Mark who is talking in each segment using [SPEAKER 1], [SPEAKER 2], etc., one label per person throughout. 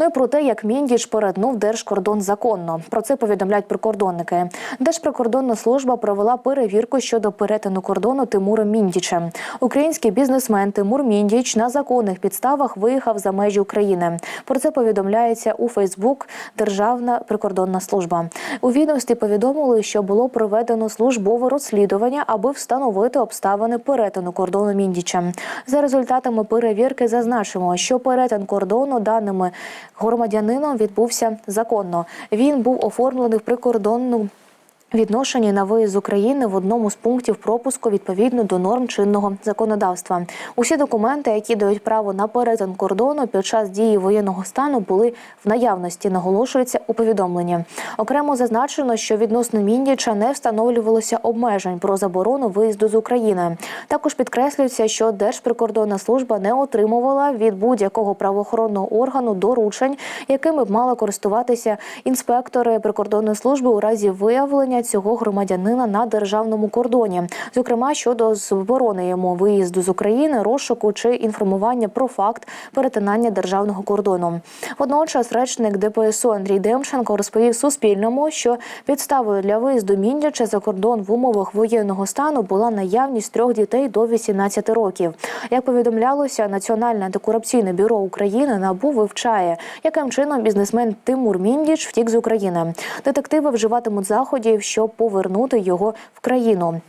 [SPEAKER 1] Ну і про те, як Міндіч перетнув держкордон законно. Про це повідомляють прикордонники. Держприкордонна служба провела перевірку щодо перетину кордону Тимуром Міндічем. Український бізнесмен Тимур Міндіч на законних підставах виїхав за межі України. Про це повідомляється у Фейсбук Державна прикордонна служба. У відомстві повідомили, що було проведено службове розслідування, аби встановити обставини перетину кордону Міндічем. За результатами перевірки зазначимо, що перетин кордону даними громадянином відбувся законно. Він був оформлений в прикордонну. Відношені на виїзд з України в одному з пунктів пропуску відповідно до норм чинного законодавства. Усі документи, які дають право на перетин кордону під час дії воєнного стану, були в наявності. Наголошується у повідомленні. Окремо зазначено, що відносно Міндіча не встановлювалося обмежень про заборону виїзду з України. Також підкреслюється, що Держприкордонна служба не отримувала від будь-якого правоохоронного органу доручень, якими б мали користуватися інспектори прикордонної служби у разі виявлення цього громадянина на державному кордоні, зокрема щодо заборони йому виїзду з України, розшуку чи інформування про факт перетинання державного кордону. Водночас, речник ДПСУ Андрій Демченко розповів Суспільному, що підставою для виїзду Міндяча за кордон в умовах воєнного стану була наявність трьох дітей до 18 років. Як повідомлялося, Національне антикорупційне бюро України НАБУ вивчає, яким чином бізнесмен Тимур Міндіч втік з України. Детективи вживатимуть заходів, щоб повернути його в країну.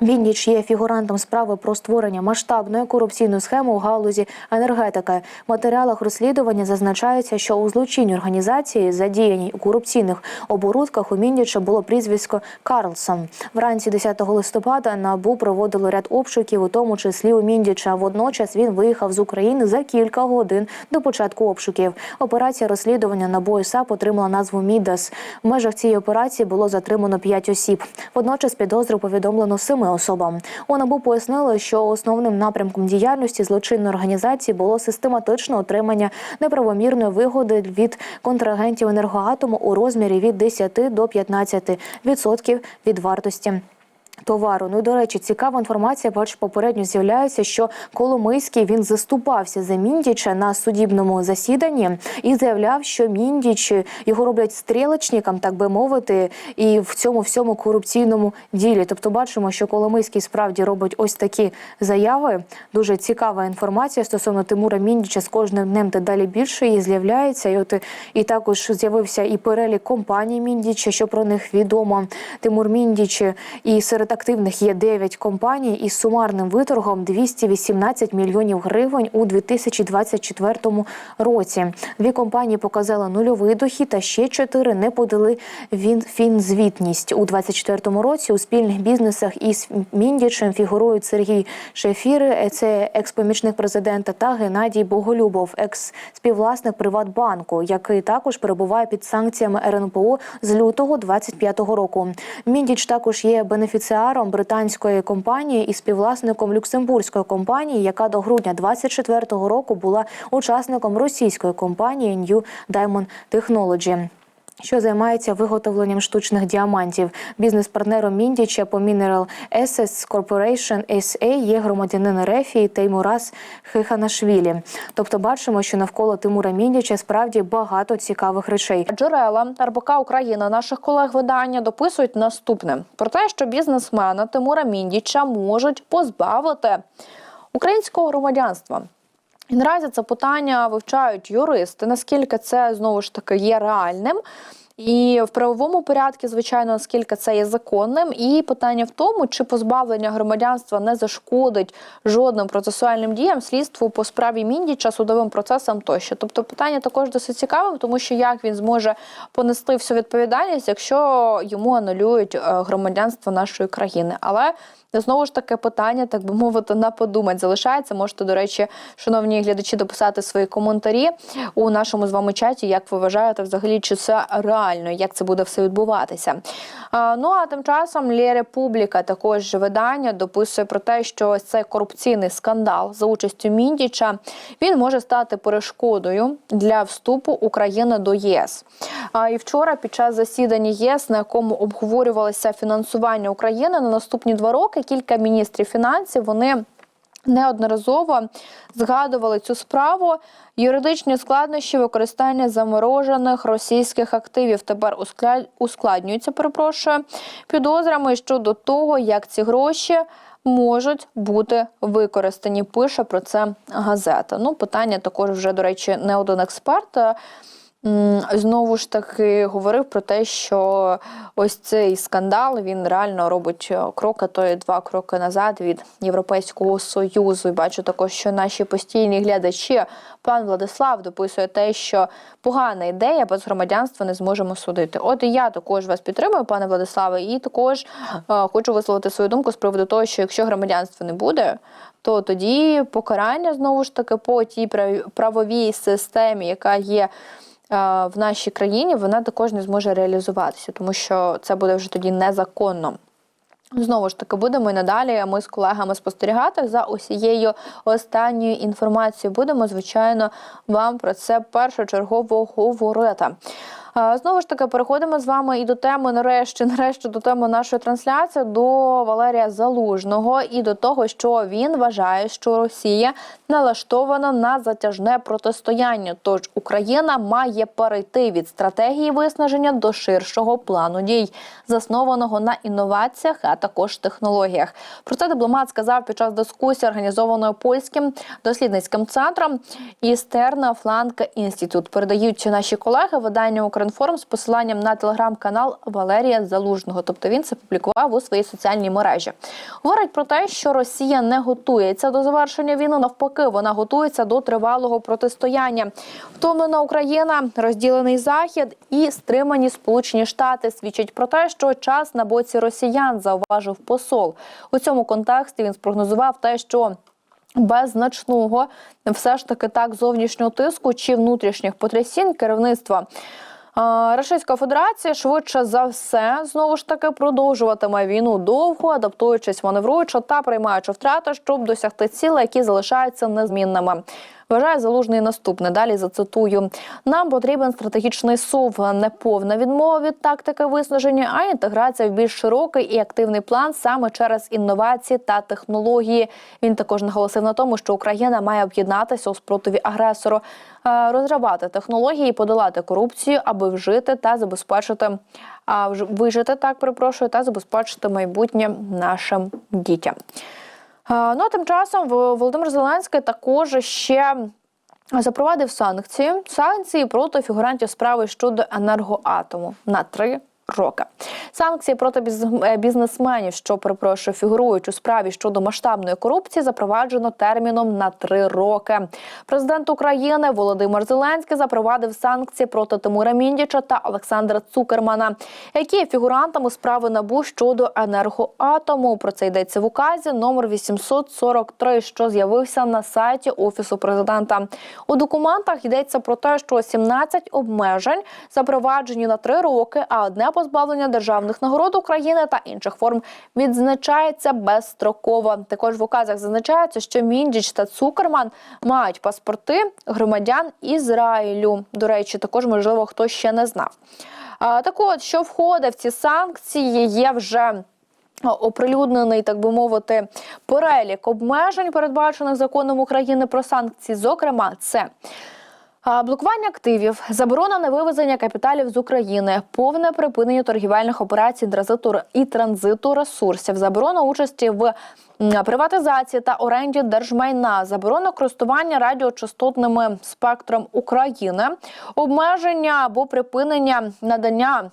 [SPEAKER 1] Вінніч є фігурантом справи про створення масштабної корупційної схеми у галузі енергетики. В матеріалах розслідування зазначається, що у злочинній організації, задіяній у корупційних оборудках, у Міндіча було прізвисько Карлсон. Вранці 10 листопада НАБУ проводило ряд обшуків, у тому числі у Міндіча. Водночас він виїхав з України за кілька годин до початку обшуків. Операція розслідування НАБУ САП отримала назву Мідас. В межах цієї операції було затримано 5 осіб. Водночас підозру повідомлено семи особам. У НАБУ пояснили, що основним напрямком діяльності злочинної організації було систематичне отримання неправомірної вигоди від контрагентів енергоатому у розмірі від 10 до 15% відсотків від вартості. Товару. Ну і, до речі, цікава інформація. Бачу, попередньо з'являється, що Коломийський він заступався за Міндіча на судібному засіданні і заявляв, що Міндіч його роблять стрілочником, так би мовити, і в цьому всьому корупційному ділі. Тобто, бачимо, що Коломийський справді робить ось такі заяви. Дуже цікава інформація стосовно Тимура Міндіча з кожним днем дедалі більше її з'являється. І от і також з'явився і перелік компаній Міндіча, що про них відомо. Тимур Міндіч і серед активних є 9 компаній із сумарним виторгом 218 мільйонів гривень у 2024 році. Дві компанії показали нульовий дохід, а ще чотири не подали він фінзвітність у 2024 році. У спільних бізнесах із Міндічем фігурують Сергій Шефіри, це екс-помічник президента, та Геннадій Боголюбов, екс-співвласник Приватбанку, який також перебуває під санкціями РНПО з лютого 2025 року. Міндіч також є бенефіціаром британської компанії і співвласником люксембурзької компанії, яка до грудня 2024 року була учасником російської компанії New Diamond Technology. Що займається виготовленням штучних діамантів? Бізнес-партнером Міндіча по Mineral Assets Corporation SA є громадянин Рефії Теймурас Хиханашвілі. Тобто, бачимо, що навколо Тимура Міндіча справді багато цікавих речей.
[SPEAKER 2] Джерела РБК Україна наших колег видання дописують наступне про те, що бізнесмена Тимура Міндіча можуть позбавити українського громадянства. Наразі це питання вивчають юристи. Наскільки це знову ж таки є реальним? І в правовому порядку, звичайно, наскільки це є законним, і питання в тому, чи позбавлення громадянства не зашкодить жодним процесуальним діям слідству по справі Міндіча, судовим процесам тощо. Тобто, питання також досить цікавим, тому що як він зможе понести всю відповідальність, якщо йому анулюють е, громадянство нашої країни, але Знову ж таки, питання, так би мовити, на подумать залишається. Можете, до речі, шановні глядачі, дописати свої коментарі у нашому з вами чаті. Як ви вважаєте, взагалі, чи це реально, як це буде все відбуватися? Ну а тим часом Лє Републіка також видання дописує про те, що цей корупційний скандал за участю Міндіча він може стати перешкодою для вступу України до ЄС. І вчора, під час засідання ЄС, на якому обговорювалося фінансування України на наступні два роки кілька міністрів фінансів вони неодноразово згадували цю справу. Юридичні складнощі використання заморожених російських активів тепер ускладнюються, перепрошую, підозрами щодо того, як ці гроші можуть бути використані. Пише про це газета. Ну, питання також вже, до речі, не один експерт. Знову ж таки говорив про те, що ось цей скандал він реально робить е, крок, а то й два кроки назад від Європейського союзу. І бачу також, що наші постійні глядачі, пан Владислав, дописує те, що погана ідея без громадянства не зможемо судити. От і я також вас підтримую, пане Владиславе, і також е, хочу висловити свою думку з приводу того, що якщо громадянства не буде, то тоді покарання знову ж таки по тій прав- правовій системі, яка є. Е, В нашій країні вона також не зможе реалізуватися, тому що це буде вже тоді незаконно. Знову ж таки, будемо і надалі. Ми з колегами спостерігати за усією останньою інформацією. Будемо, звичайно, вам про це першочергово говорити. Знову ж таки, переходимо з вами і до теми, нарешті, нарешті до теми нашої трансляції до Валерія Залужного і до того, що він вважає, що Росія налаштована на затяжне протистояння. Тож Україна має перейти від стратегії виснаження до ширшого плану дій, заснованого на інноваціях, а також технологіях. Про це дипломат сказав під час дискусії, організованої польським дослідницьким центром Істерна Фланка Інститут. Передають наші колеги видання Укрінформ з посиланням на телеграм-канал Валерія Залужного. Тобто він це публікував у своїй соціальній мережі. Говорить про те, що Росія не готується до завершення війни. Навпаки, вона готується до тривалого протистояння. Втомлена Україна, розділений захід і стримані Сполучені Штати свідчать про те, що час на боці росіян зауважив посол. У цьому контексті він спрогнозував те, що без значного все ж таки так зовнішнього тиску чи внутрішніх потрясінь керівництва. А, Російська Федерація швидше за все знову ж таки продовжуватиме війну довго, адаптуючись, маневруючи та приймаючи втрати, щоб досягти цілей, які залишаються незмінними. Вважає залужний наступне. Далі зацитую: нам потрібен стратегічний сув, не повна відмова від тактики виснаження, а інтеграція в більш широкий і активний план саме через інновації та технології. Він також наголосив на тому, що Україна має об'єднатися у спротиві агресору, е, розривати технології, подолати корупцію, аби вжити та забезпечити а вижити так, перепрошую, та забезпечити майбутнє нашим дітям. Ну а тим часом Володимир Зеленський також ще запровадив санкції санкції проти фігурантів справи щодо енергоатому на три. Роки санкції проти е, бізнесменів, що перепрошую, фігурують у справі щодо масштабної корупції, запроваджено терміном на три роки. Президент України Володимир Зеленський запровадив санкції проти Тимура Міндіча та Олександра Цукермана, які є фігурантами справи набу щодо енергоатому. Про це йдеться в указі номер 843, що з'явився на сайті офісу президента. У документах йдеться про те, що 17 обмежень запроваджені на три роки, а одне позбавлення державних нагород України та інших форм відзначається безстроково. Також в указах зазначається, що Міндіч та Цукерман мають паспорти громадян Ізраїлю. До речі, також можливо хто ще не знав. Так от, що входить в ці санкції, є вже оприлюднений, так би мовити, перелік обмежень, передбачених законом України про санкції. Зокрема, це. Блокування активів, заборона на вивезення капіталів з України, повне припинення торгівельних операцій транзиту і транзиту ресурсів, заборона участі в приватизації та оренді держмайна, заборона користування радіочастотними спектром України, обмеження або припинення надання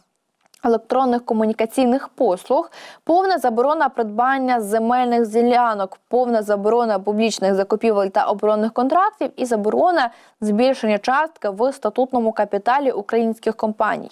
[SPEAKER 2] електронних комунікаційних послуг, повна заборона придбання земельних ділянок, повна заборона публічних закупівель та оборонних контрактів і заборона збільшення частки в статутному капіталі українських компаній.